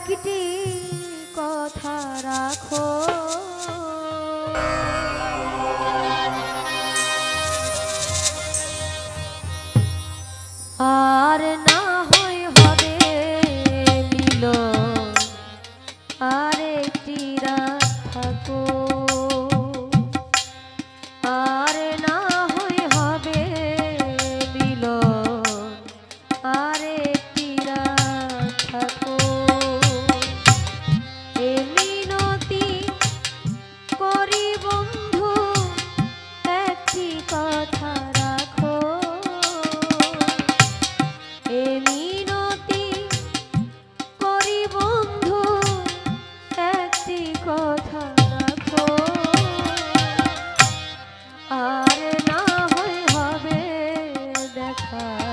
একটি কথা রাখো। দেখা